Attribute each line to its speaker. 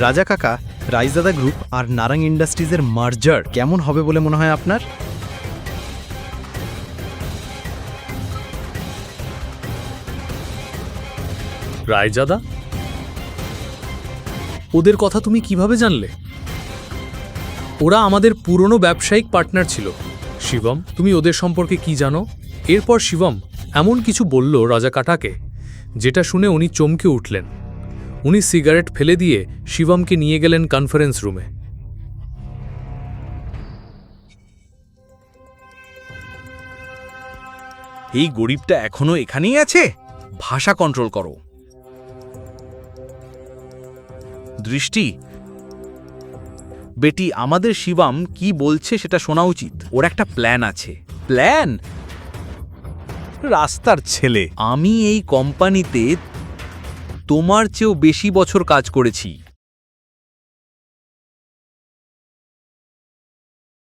Speaker 1: রাজা কাকা রাইজাদা গ্রুপ আর নারাং ইন্ডাস্ট্রিজের মার্জার কেমন হবে বলে মনে হয় আপনার?
Speaker 2: রায়জাদা ওদের কথা তুমি কীভাবে জানলে? ওরা আমাদের পুরনো ব্যবসায়িক পার্টনার ছিল। শিবম, তুমি ওদের সম্পর্কে কি জানো? এরপর শিবম এমন কিছু বলল রাজা কাটাকে যেটা শুনে উনি চমকে উঠলেন। উনি সিগারেট ফেলে দিয়ে শিবমকে নিয়ে গেলেন কনফারেন্স রুমে
Speaker 3: এই গরিবটা এখনও এখানেই আছে? ভাষা কন্ট্রোল করো। দৃষ্টি বেটি আমাদের শিবাম কি বলছে সেটা শোনা উচিত। ওর একটা প্ল্যান আছে। প্ল্যান রাস্তার ছেলে। আমি এই কোম্পানিতে তোমার চেয়েও বেশি বছর কাজ করেছি।